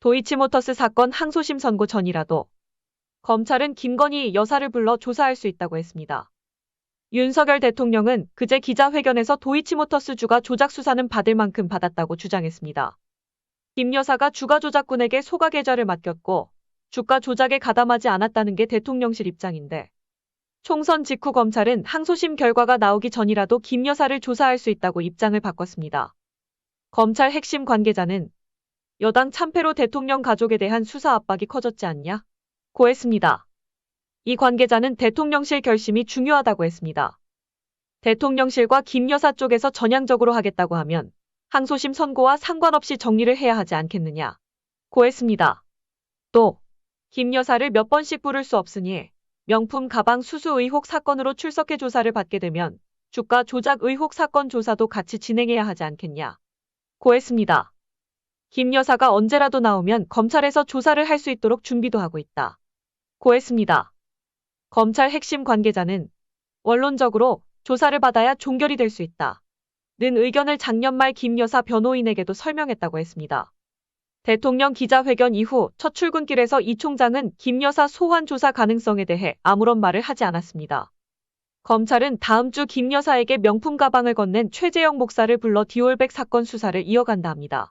도이치모터스 사건 항소심 선고 전이라도 검찰은 김건희 여사를 불러 조사할 수 있다고 했습니다. 윤석열 대통령은 그제 기자회견에서 도이치모터스 주가 조작 수사는 받을 만큼 받았다고 주장했습니다. 김 여사가 주가 조작꾼에게 소가 계좌를 맡겼고 주가 조작에 가담하지 않았다는 게 대통령실 입장인데 총선 직후 검찰은 항소심 결과가 나오기 전이라도 김 여사를 조사할 수 있다고 입장을 바꿨습니다. 검찰 핵심 관계자는 여당 참패로 대통령 가족에 대한 수사 압박이 커졌지 않냐? 고 했습니다. 이 관계자는 대통령실 결심이 중요하다고 했습니다. 대통령실과 김 여사 쪽에서 전향적으로 하겠다고 하면 항소심 선고와 상관없이 정리를 해야 하지 않겠느냐? 고 했습니다. 또, 김 여사를 몇 번씩 부를 수 없으니 명품 가방 수수 의혹 사건으로 출석해 조사를 받게 되면 주가 조작 의혹 사건 조사도 같이 진행해야 하지 않겠냐? 고 했습니다. 김 여사가 언제라도 나오면 검찰에서 조사를 할 수 있도록 준비도 하고 있다. 고 했습니다. 검찰 핵심 관계자는 원론적으로 조사를 받아야 종결이 될 수 있다. 는 의견을 작년 말 김 여사 변호인에게도 설명했다고 했습니다. 대통령 기자회견 이후 첫 출근길에서 이 총장은 김 여사 소환 조사 가능성에 대해 아무런 말을 하지 않았습니다. 검찰은 다음 주 김 여사에게 명품 가방을 건넨 최재영 목사를 불러 디올백 사건 수사를 이어간다 합니다.